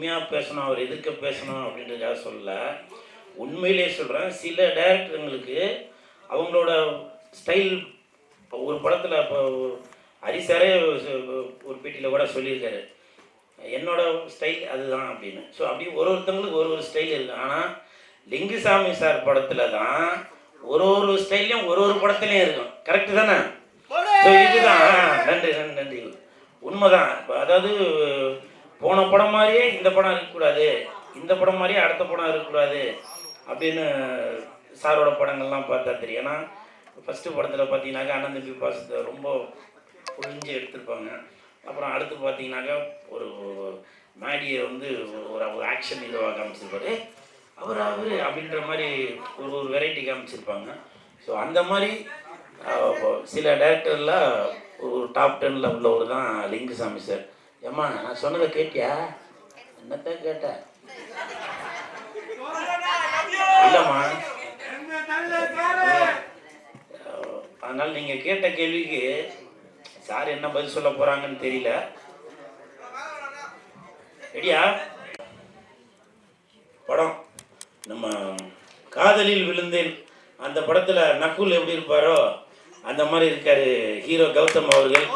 உண்மையாக பேசணும் அவர் எதிர்க்க பேசணும் அப்படின்றதுக்காக சொல்லல. உண்மையிலே சொல்கிறேன் சில டேரக்டருங்களுக்கு அவங்களோட ஸ்டைல் இப்போ ஒரு படத்தில் இப்போ ஹரிசாரே ஒரு பேட்டியில் கூட சொல்லியிருக்காரு. என்னோட ஸ்டைல் அதுதான் அப்படின்னு. ஸோ அப்படி ஒரு ஒருத்தவங்களுக்கு ஒரு ஒரு ஸ்டைல் இருக்குது ஆனால் லிங்குசாமி சார் படத்தில் தான் ஒரு ஒரு ஸ்டைல்லையும் ஒரு ஒரு படத்துலையும் இருக்கும். கரெக்டு தானே? ஸோ இதுதான். நன்றி நன்றி உண்மைதான். அதாவது போன படம் மாதிரியே இந்த படம் இருக்கக்கூடாது. இந்த படம் மாதிரியே அடுத்த படம் இருக்கக்கூடாது அப்படின்னு சாரோட படங்கள்லாம் பார்த்தா தெரியும். ஏன்னா ஃபஸ்ட்டு படத்தில் பார்த்தீங்கன்னாக்கா அண்ணன் தம்பி பாசத்தை ரொம்ப புழிஞ்சு எடுத்திருப்பாங்க. அப்புறம் அடுத்து பார்த்தீங்கன்னாக்கா ஒரு மேடியை வந்து ஒரு ஒரு ஆக்ஷன் இதுவாக காமிச்சிருப்பாரு. அவர் அவர் அப்படின்ற மாதிரி ஒரு ஒரு வெரைட்டி காமிச்சிருப்பாங்க. ஸோ அந்த மாதிரி சில டேரக்டர்லாம் ஒரு டாப் டென்னில் உள்ளவர் தான் லிங்குசாமி சார். ஏம்மா நான் சொன்னதை கேட்டியா? என்னத்தான் கேட்டேன் இல்லைம்மா. அதனால் அதனால நீங்கள் கேட்ட கேள்விக்கு சார் என்ன பதில் சொல்ல போகிறாங்கன்னு தெரியல. ரெடியா? படம். நம்ம காதலில் விழுந்தேன். அந்த படத்தில் நக்குல் எப்படி இருப்பாரோ அந்த மாதிரி இருக்காரு ஹீரோ கௌதம் அவர்கள்.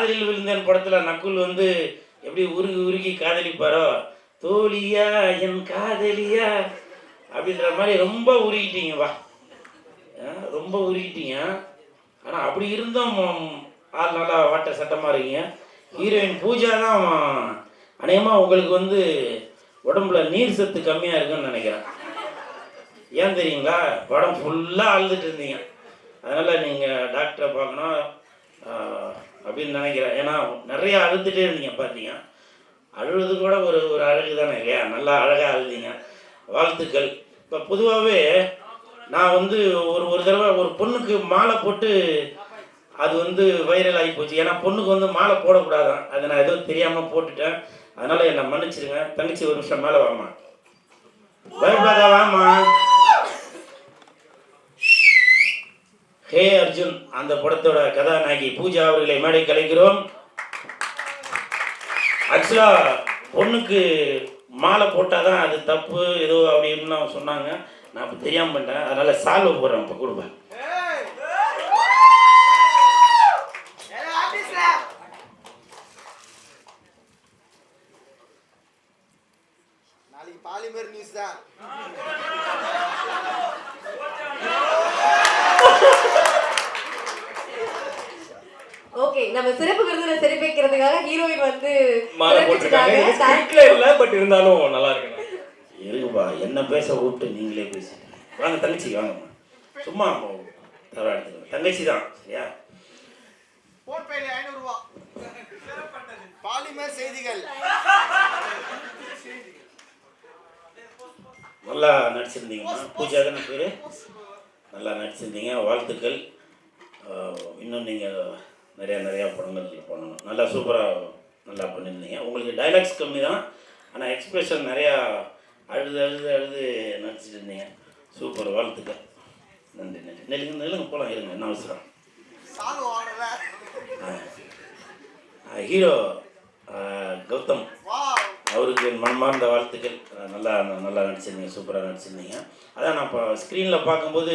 காதலில் விழுந்தேன் படத்தில் நக்குல் வந்து எப்படி உருகி உருகி காதலிப்பாரோ? தோழியா என் காதலியா? அப்படின்ற மாதிரி ரொம்ப உருகிட்டீங்க வா. ரொம்ப உருகிட்டீங்க. ஆனால் அப்படி இருந்தும் ஆள் நல்லா வாட்ட சட்டமாக இருக்கீங்க. ஹீரோயின் பூஜா தான் அநேகமாக உங்களுக்கு வந்து உடம்புல நீர் சத்து கம்மியாக இருக்குன்னு நினைக்கிறேன். ஏன் தெரியுங்களா? உடம்பு ஃபுல்லாக அழுதுட்டு இருந்தீங்க. அதனால் நீங்கள் டாக்டரை பார்க்கணும். அப்படின்னு நினைக்கிறேன். ஏன்னா நிறைய அழுதுகிட்டே இருந்தீங்க பார்த்தீங்க. அழுவது கூட ஒரு ஒரு அழகு தானே இல்லையா? நல்லா அழகாக அழுதீங்க. வாழ்த்துக்கள். இப்போ பொதுவாகவே நான் வந்து ஒரு ஒரு தடவை ஒரு பொண்ணுக்கு மாலை போட்டு அது வந்து வைரல் ஆகி போச்சு. ஏன்னா பொண்ணுக்கு வந்து மாலை போடக்கூடாதான். அதை நான் ஏதோ தெரியாமல் போட்டுட்டேன். அதனால் என்னை மன்னிச்சிருங்க. தங்கச்சி ஒரு நிமிஷம் மேலே வாமா பயப்படாத வாமா ஹே அர்ஜுன் அந்த படத்தோட கதாநாயகி பூஜா அவர்களை மேடை கலைக்கிறோம். ஆக்சுவலாக பொண்ணுக்கு மாலை போட்டால் தான் அது தப்பு ஏதோ அப்படின்னு சொன்னாங்க. நான் இப்போ தெரியாமல் பண்ணிட்டேன். அதனால் சால்வை போடுறேன் இப்போ கொடுப்பேன். நாளைக்கு பாலிமர் நியூஸ் தான் ஓகே நம்ம சிறப்பு விருதுல சிறப்பிக்கிறதுக்காக ஹீரோயின் வந்து மாலை போட்டிருக்காங்க. ஸ்கிரிப்ட்ல இல்ல பட் இருந்தாலும் நல்லா இருக்குண்ணா இருக்குப்பா என்ன பேச கூப்பிட்டு நீங்களே பேசிட்டு வாங்க தங்கச்சி வாங்கம்மா. சும்மா தவறா எடுத்துக்கணும் தங்கச்சி தான் சரியா? போன் பேல ஐநூறு ரூபா பாலிமர் செய்திகள். நல்லா நடிச்சிருந்தீங்கம்மா. பூஜா தானே பேர்? நல்லா நடிச்சிருந்தீங்க. வாழ்த்துக்கள். இன்னும் நீங்கள் நிறையா நிறையா படங்கள் பண்ணணும். நல்லா சூப்பராக நல்லா பண்ணியிருந்தீங்க. உங்களுக்கு டைலாக்ஸ் கம்மி தான். ஆனால் எக்ஸ்பிரஷன் நிறையா அழுது அழுது அழுது நடிச்சிட்டு இருந்தீங்க. சூப்பர் வாழ்த்துக்கள். நன்றி நன்றி. நெல்லுங்க நெல்லுங்க போகலாம் இருங்க. என்ன அவசரம்? ஹீரோ கௌதம். அவருக்கு என் மனமார்ந்த வாழ்த்துக்கள். நல்லா நல்லா நடிச்சிருந்தீங்க சூப்பராக நடிச்சிருந்தீங்க. அதான் நான் இப்போ ஸ்க்ரீனில் பார்க்கும்போது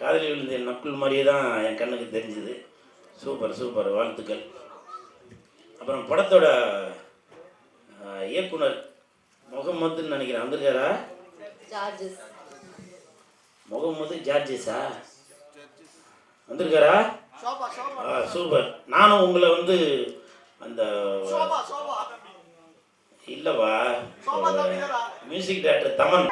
காதலி விழுந்த நக்குள் மாதிரியே தான் என் கண்ணுக்கு தெரிஞ்சுது. Super super. வாழ்த்துக்கள். அப்புறம் படத்தோட இயக்குனர் முகமதுன்னு நினைக்கிறேன். வந்திருக்காரா? Charges. முகமது ஜார்ஜஸா? வந்திருக்காரா? Sofa sofa. ஆ சூப்பர். நானும் உங்களை வந்து அந்த சோபா சோபா. இல்லைவா? சோபா தம்பி தானா மியூசிக் டேரக்டர் தமன்.